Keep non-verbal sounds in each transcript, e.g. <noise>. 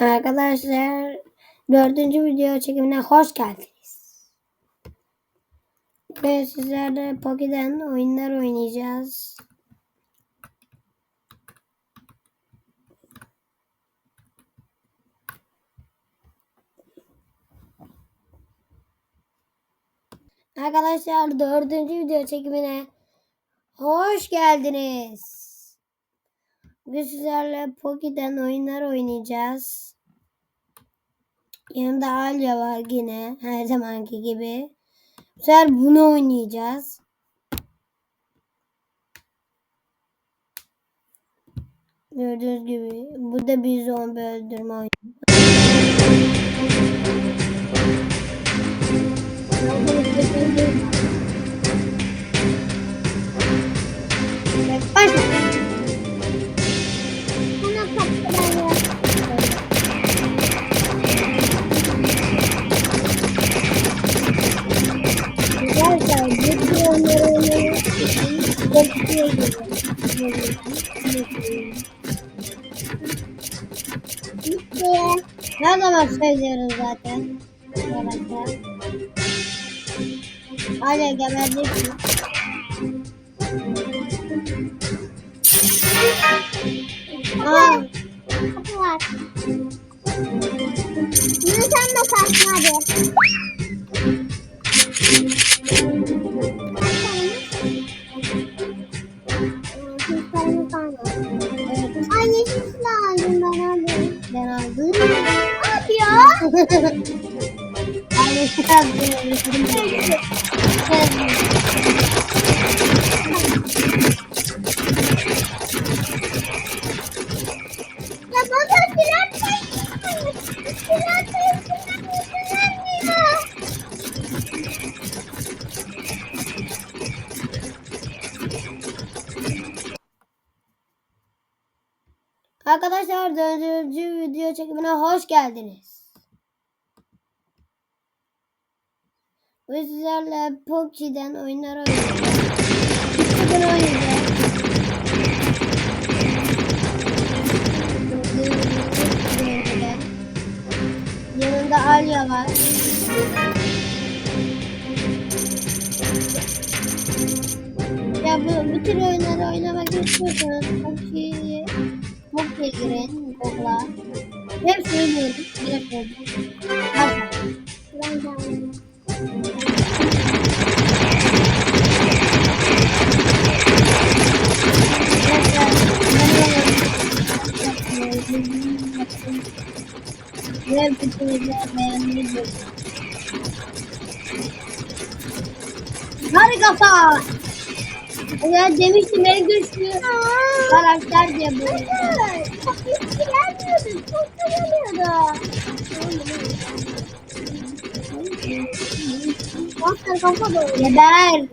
Arkadaşlar dördüncü video çekimine hoş geldiniz. Ve sizlerle Poki'den oyunlar oynayacağız. Arkadaşlar dördüncü video çekimine hoş geldiniz. Bugün sizlerle Poki'den oyunlar oynayacağız. Yanımda Alya var yine her zamanki gibi. Bu sefer bunu oynayacağız. Gördüğünüz gibi bu da bir zombi öldürme oyunu. Başla. Söylüyoruz zaten. Arkadaşlar. Hala geberdik. Ve sizlerle PUBG'den oyunlar oynayacağız. Bugün oynayacağız. Yanında Alya var. Ya bu, tür oyunları oynamak istiyorsanız PUBG'ye PUBG'ye girin Google'a. Hep söylüyorum. Yine söylüyorum. Başla. Ben de beğenmeyi Harika Ya demiştim en güçlü karakter diye bu. Hayır. Çok etkilenmiyordu. Çok kırılıyordu. Bak kafa doğru. Geber.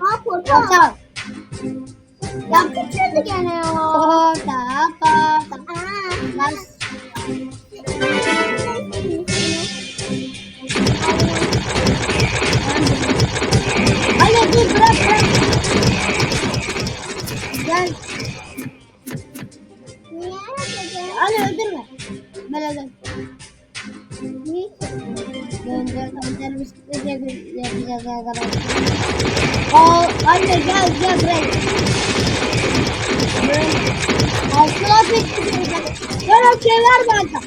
Ha portal. Portal. Ya küçüldü gene. Portal. Portal. Aa. Hayır dur bırak bırak. Gel. Niye yapacağız? Ali öldürme. Ben öldüm. Niye? Gönder gönder bisiklet yapacağız arkadaşlar. Aa, anne gel gel buraya. Altına bekliyorum. Gel o şey ver bana.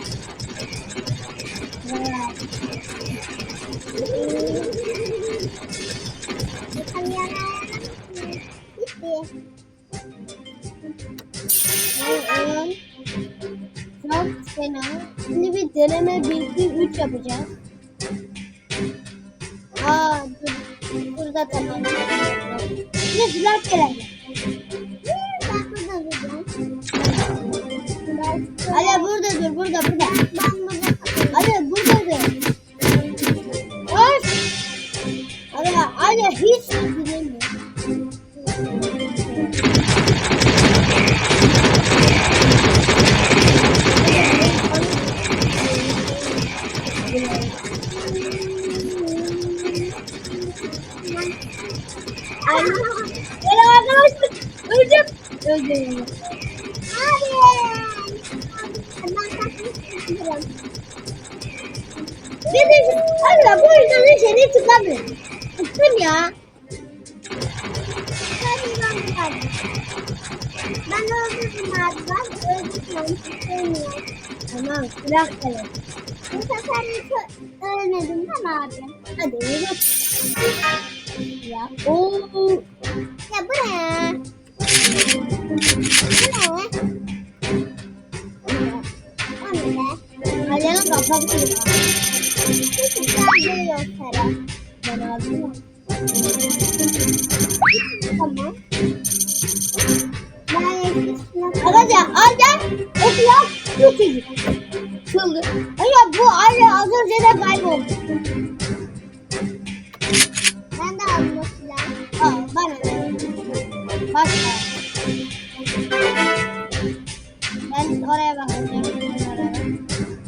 Çok fena. Şimdi bir deneme 1 2 3 yapacağız. Aa dur. Burada tamam. Şimdi silah gelelim. Ali burada dur burada burada. Ali burada dur. Hoş. Ali Ali hiç ses Tıktım ya. Ben öldürdüm abi. Ben öldürdüm. Sevmiyorum. Tamam bırak hele. Bu sefer hiç ölmedim değil mi abi? Hadi yürü. Ya. Oo. Ya bu ne? Bu ne? Kafası kırık. Hiç güzel o sıra. Ben aldım. Tamam. Arkadaşlar Arda o kıyaf çok iyi. Çıldı. Ya bu Arda az önce de kayboldu. Ben de aldım o silahı. Aa bana ne? Başka. Ben oraya bakacağım. Ben oraya.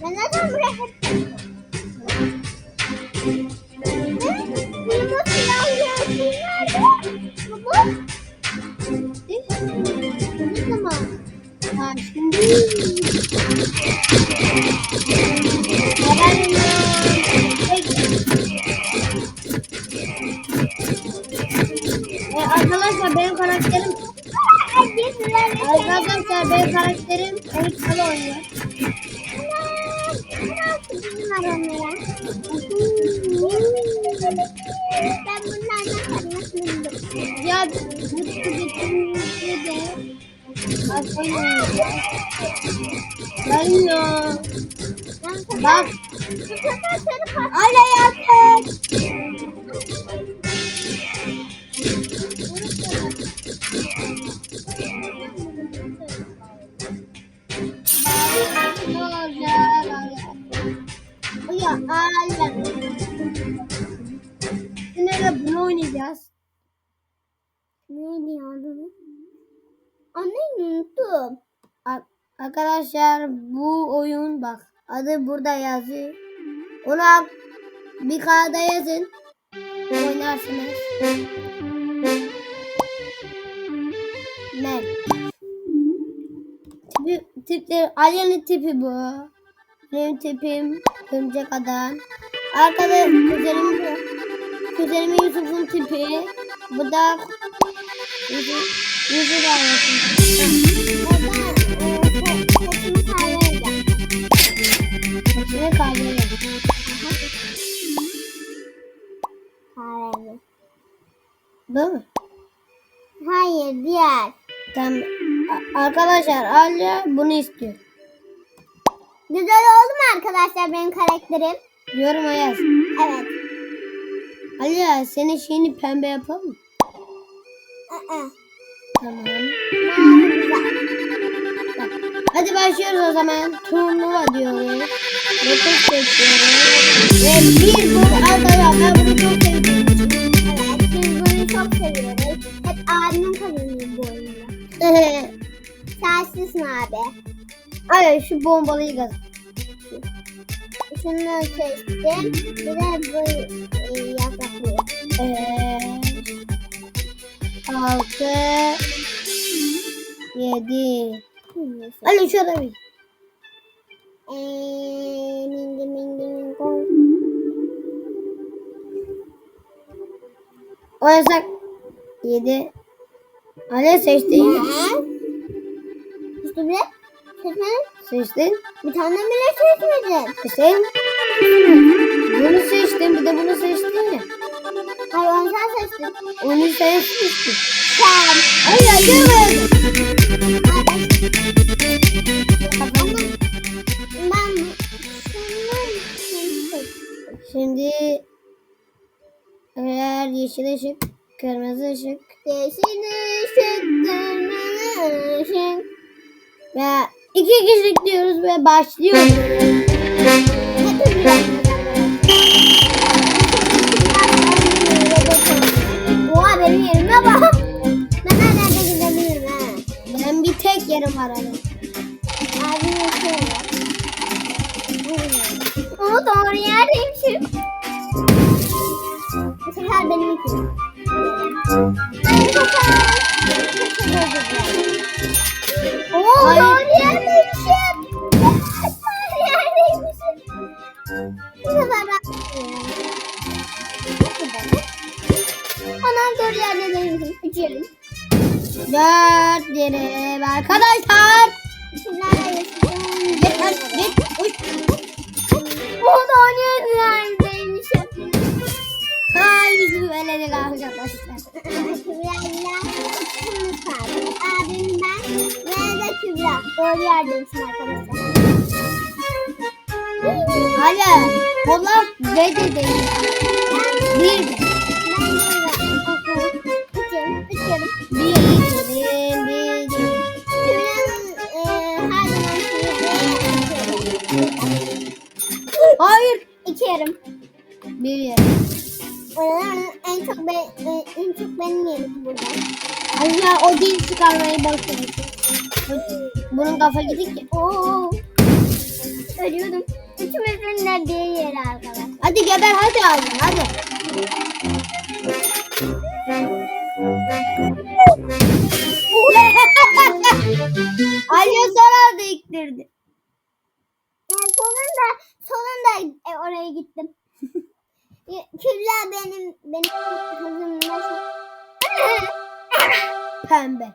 Ben neden buraya Ben bunlardan buldum. Ya mutlu getirdiğimizde de. Ben ya. Bak. Bu sefer seni pat- Hala yaptık. Ya hala. Yine de bunu oynayacağız. Neydi adı? Anneyi unuttum. Ar- Arkadaşlar bu oyun bak adı burada yazıyor. Ona bir kağıda yazın. Oynarsınız. Mer. Tipi, tipleri, Ali'nin tipi bu. Benim tipim örümcek adam. Arkada kuzenim bu. Kuzenimin Yusuf'un tipi. Bu da Yusuf, Yusuf ailesi. Saçımı kahve Saçını edeceğim. kahveye. Kahve. Değil mi? Hayır diğer. Tamam. Arkadaşlar Alya bunu istiyor. Güzel oldu mu arkadaşlar benim karakterim? Yoruma yaz. Evet. Alya senin şeyini pembe yapalım mı? Aa, Tamam. mavi güzel. Hadi başlıyoruz o zaman. Turnuva diyoruz. Dokuz seçiyoruz. Ve bir bu arkadaşlar ben bunu çok için. Evet biz bunu çok seviyoruz. Hep abimin kazanıyor bu oyunu. <laughs> Şanslısın abi. Alya şu bombalıyı kaz. Şunu seçtim. Bir de bu e, yapraklıyı. Ee, altı, yedi. Alya şurada bir. Eee mingi mingi mingi. O yasak. Yedi. Alya seçtin. İşte bir seçmedim. Seçtin. Bir tane bile seçmedim. E sen bunu seçtin bir de bunu seçtin ya. Hayır onu sen seçtin. Onu sen seçtin. Sen. Görmedim. Ama ben. Şimdi eğer yeşil ışık, kırmızı ışık Yeşil ışık, kırmızı ışık. ve iki kişilik diyoruz ve başlıyoruz. Oha benim yerime bak. Ben her yerde gidebilirim ha. Ben bir tek yerim var hani. Abi yaşıyor. Ama doğru yerdeymişim. Bu sefer benim için. Arkadaşlar. Kübra ile ikimiz kaldık. Abim ben ve de Kübra. Doğru yerdeymişim arkadaşlar. Hala. Olaf ve de değil. Bir de. Hayır. iki yarım. Bir yedim. En çok be, e, en çok benim yerim burada. Allah o dil çıkarmayı boş verin. Bunun kafa gidik ya. Oo. Ölüyordum. Üçümüzün de bir yeri arkadaşlar. Hadi geber hadi abi hadi. <laughs> Alya sana da iktirdi. Yani sonunda sonunda e, oraya gittim. Kübra benim benim hızımla <laughs> Pembe.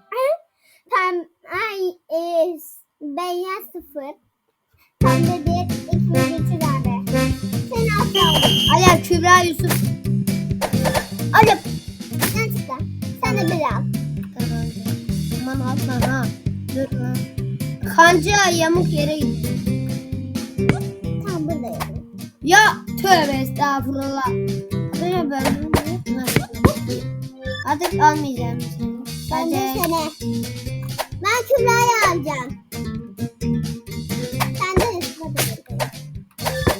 tam ay e, beyaz sıfır. Pembe bir iki üç abi. Seni asla. Alya Kübra Yusuf. Alya. Sen çıktı. Sen de bir al. Tamam. Aman atma ha. Dur lan. Kanca yamuk yere gitti. Tam buradayım. Ya tövbe estağfurullah. Böyle ben Artık almayacağım seni. Ben de seni. Ben Kübra'yı alacağım. Sen de.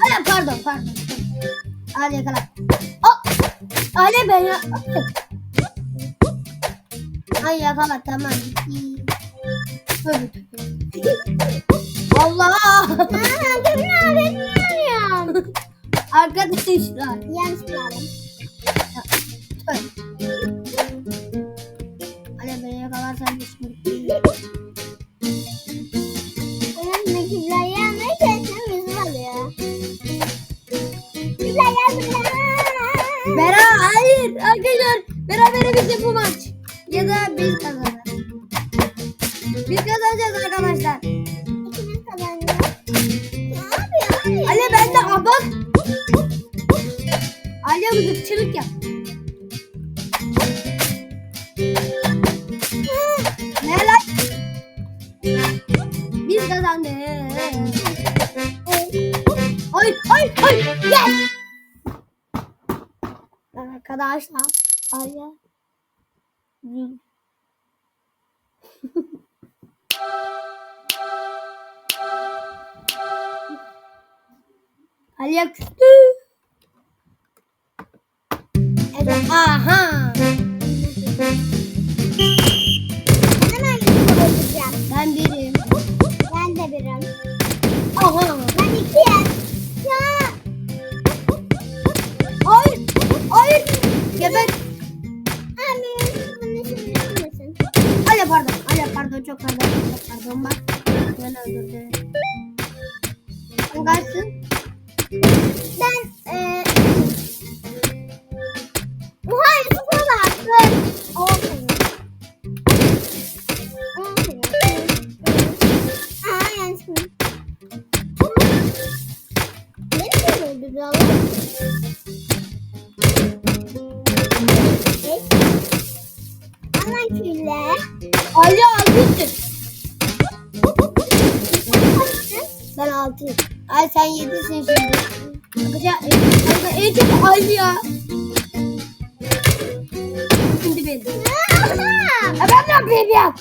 Ay, pardon pardon. Hadi yakala. Oh! Hadi ben ya. Ay yakala tamam. Allah! Aa, Kübra arıyorum. Arkadaşlar. Yanlış. Tövbe. Hadi beni yakalarsan. Benim de Kübra'yı almaya çalışıyorum. Yusuf alıyor. Gel buraya. Bera hayır arkadaşlar berabere bitti bu maç. Ya da biz kazanırız. Arkadaşlar. Ali. <laughs> Ali'ye küstü. Evet. Aha. Ben birim. Ben de birim. Aha. Ben ikiyim. Abi Yusuf'un işini yapmasın. Ali pardon. Ali pardon. Çok pardon. Çok pardon. Bak. Ben öldürdüm. Kaçsın? Ben e, Oha Yusuf'a bak. Olsun. Olsun. Aa yanlış mı? Beni mi öldürdü Allah? Aman külle. Ali altısın. Ben altıyım. Ay sen yedisin şimdi. Arkadaşlar kanka en çok Ali ya. Şimdi benim. Ben ne yapayım ya?